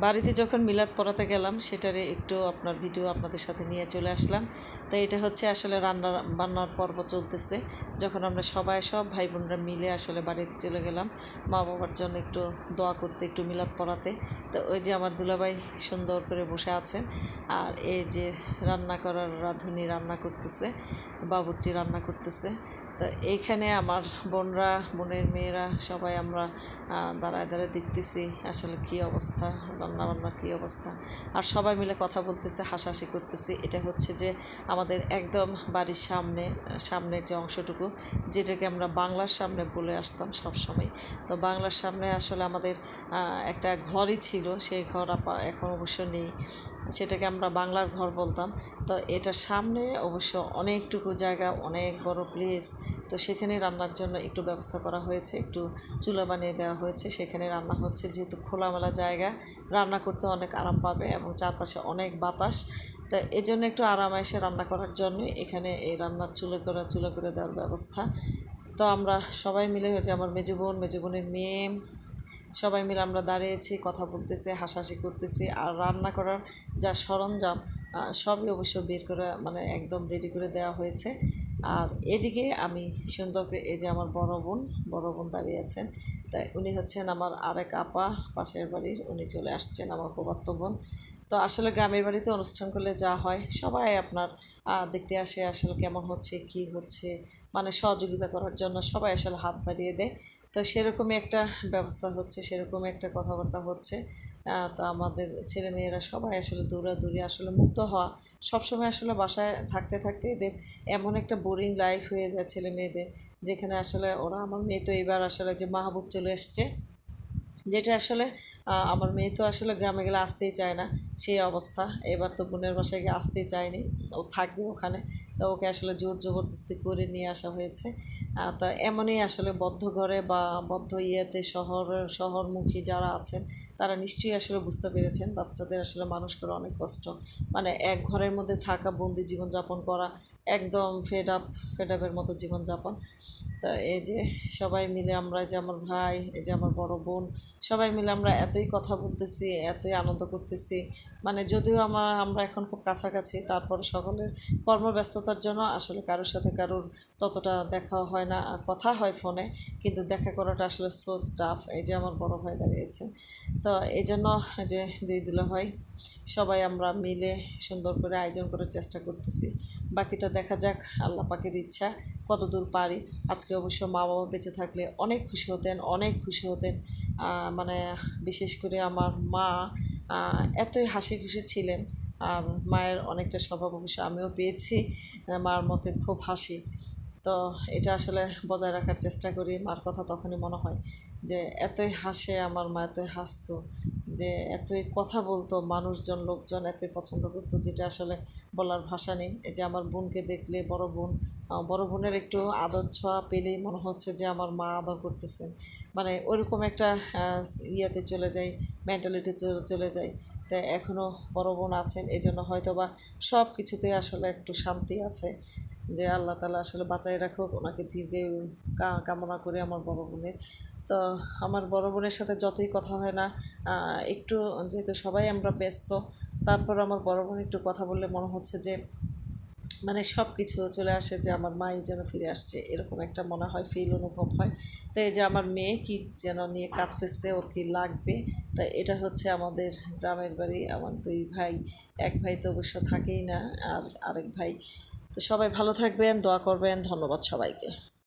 বাড়িতে যখন মিলাদ পড়াতে গেলাম, সেটারে একটু আপনার ভিডিও আপনাদের সাথে নিয়ে চলে আসলাম। তো এটা হচ্ছে আসলে রান্না, বান্নার পর্ব চলতেছে। যখন আমরা সবাই, সব ভাই বোনরা মিলে আসলে বাড়িতে চলে গেলাম মা বাবার জন্য একটু দোয়া করতে, একটু মিলাদ পড়াতে। তো ওই যে আমার দুলাভাই সুন্দর করে বসে আছেন। আর এই যে রান্না করার রাঁধুনি রান্না করতেছে, বাবুর্চি রান্না করতেছে। তো এইখানে আমার বোনরা, বোনের মেয়েরা, সবাই আমরা দাঁড়ায় দাঁড়ায় দেখতেছি আসলে কি অবস্থা রান্না বান্নার কী অবস্থা? আর সবাই মিলে কথা বলতেছে, হাসাহাসি করতেছি। এটা হচ্ছে যে আমাদের একদম বাড়ির সামনে, সামনের যে অংশটুকু, যেটাকে আমরা বাংলার সামনে বলে আসতাম সব সময় তো বাংলার সামনে আসলে আমাদের একটা ঘরই ছিল। সেই ঘর এখন অবশ্য নেই। সেটাকে আমরা বাংলার ঘর বলতাম। তো এটার সামনে অবশ্য অনেকটুকু জায়গা, অনেক বড় প্লেস তো সেখানে রান্নার জন্য একটু ব্যবস্থা করা হয়েছে। একটু চুলা বানিয়ে দেওয়া হয়েছে। সেখানে রান্না হচ্ছে, যেহেতু খোলামেলা জায়গা রান্না করতে অনেক আরাম পাবে এবং চারপাশে অনেক বাতাস। তো এই জন্য একটু আরাম এসে রান্না করার জন্য এখানে এই রান্নার চুলে করে চুলে করে দেওয়ার ব্যবস্থা। তো আমরা সবাই মিলে হয়েছে আমার মেজো বোন, মেজো বোনের মেয়ে, সবাই মিলে আমরা দাঁড়িয়েছি, কথা বলতেছি, হাসাহাসি করতেছি। আর রান্না করার যা সরঞ্জাম সবই অবশ্য বের করে মানে একদম রেডি করে দেওয়া হয়েছে। আর এদিকে আমি সুন্দর করে, এই যে আমার বড় বোন বড় বোন দাঁড়িয়ে আছেন। তাই উনি হচ্ছেন আমার আরেক আপা, পাশের বাড়ির। উনি চলে আসছেন আমার প্রবাত্য বোন। তো আসলে গ্রামের বাড়িতে অনুষ্ঠান করলে যা হয়, সবাই আপনার দেখতে আসে আসলে কেমন হচ্ছে, কি হচ্ছে। মানে সহযোগিতা করার জন্য সবাই আসলে হাত বাড়িয়ে দেয়। তো সেরকমই একটা ব্যবস্থা হচ্ছে, সেরকমই একটা কথাবার্তা হচ্ছে। তা আমাদের ছেলে মেয়েরা সবাই আসলে দৌড়াদৌড়ি, আসলে মুক্ত হওয়া। সবসময় আসলে বাসায় থাকতে থাকতে এদের এমন একটা বোরিং লাইফ হয়ে যায় ছেলে মেয়েদের যেখানে আসলে ওরা, আমার মেয়ে তো এবার আসলে যে মাহবুব চলে এসছে যেটা আসলে আমার মেয়ে তো আসলে গ্রামে গেলে আসতেই চায় না। সেই অবস্থা। এবার তো বোনের বাসায় গিয়ে আসতেই চায়নি। ও থাকবে ওখানে। তো ওকে আসলে জোর জবরদস্তি করে নিয়ে আসা হয়েছে। তা এমনই আসলে বদ্ধ ঘরে বা বদ্ধ ইয়েতে শহরের শহরমুখী যারা আছেন, তারা নিশ্চয়ই আসলে বুঝতে পেরেছেন বাচ্চাদের আসলে মানুষ করা অনেক কষ্ট। মানে এক ঘরের মধ্যে থাকা, বন্দি জীবনযাপন করা, একদম ফেড আপ ফেড আপের মতো জীবনযাপন। তা এই যে সবাই মিলে আমরা যে আমার ভাই, এই যে আমার বড় বোন সবাই মিলে আমরা এতই কথা বলতেছি, এতই আনন্দ করতেছি। মানে যদিও আমার, আমরা এখন খুব কাছাকাছি, তারপর সকলের কর্মব্যস্ততার জন্য আসলে কারোর সাথে কারোর ততটা দেখা হয় না, কথা হয় ফোনে, কিন্তু দেখা করাটা আসলে সো টাফ এই যে আমার বড় ভাই দাঁড়িয়েছে। তো এই জন্য যে দুই দুলা ভাই, সবাই আমরা মিলে সুন্দর করে আয়োজন করার চেষ্টা করতেছি। বাকিটা দেখা যাক, আল্লাহ পাকের ইচ্ছা, কতদূর পারি। আজকে অবশ্য মা বাবা বেঁচে থাকলে অনেক খুশি হতেন, অনেক খুশি হতেন। মানে বিশেষ করে আমার মা এতই হাসি খুশি ছিলেন। আর মায়ের অনেকটা স্বভাব অবশ্য আমিও পেয়েছি মার মতে খুব হাসি। তো এটা আসলে বজায় রাখার চেষ্টা করি, মার কথা তখনই মনে হয় যে, এতই হাসে আমার মা, এতই হাসতো। যে এতই কথা বলতো মানুষজন, লোকজন এতই পছন্দ করতো, যেটা আসলে বলার ভাষা নেই। এই যে আমার বোনকে দেখলে, বড় বোন বড় বোনের একটু আদর ছোঁয়া পেলেই মনে হচ্ছে যে আমার মা আদর করতেছেন মানে ওরকম একটা ইয়েতে চলে যাই মেন্টালিটি চলে যায় তাই এখনও বড় বোন আছেন এই জন্য হয়তো বা সব কিছুতে আসলে একটু শান্তি আছে। যে আল্লাহ তালা আসলে বাঁচাই রাখুক, ওনাকে দীর্ঘ কামনা করে আমার বড় বোনের। তো আমার বড় বোনের সাথে যতই কথা হয় না একটু যেহেতু সবাই আমরা ব্যস্ত, তারপর আমার বড় বোন একটু কথা বললে মনে হচ্ছে যে মানে সব কিছু চলে আসে যে আমার মাই যেন ফিরে আসছে, এরকম একটা মনে হয় ফিল অনুভব হয়। তো এই যে আমার মেয়ে কি যেন নিয়ে কাঁদতেছে, ওর কি লাগবে? তা এটা হচ্ছে আমাদের গ্রামের বাড়ি, আমার দুই ভাই, এক ভাই তো অবশ্য থাকেই না, আর আরেক ভাই তো সবাই ভালো থাকবেন দোয়া করবেন ধন্যবাদ সবাইকে।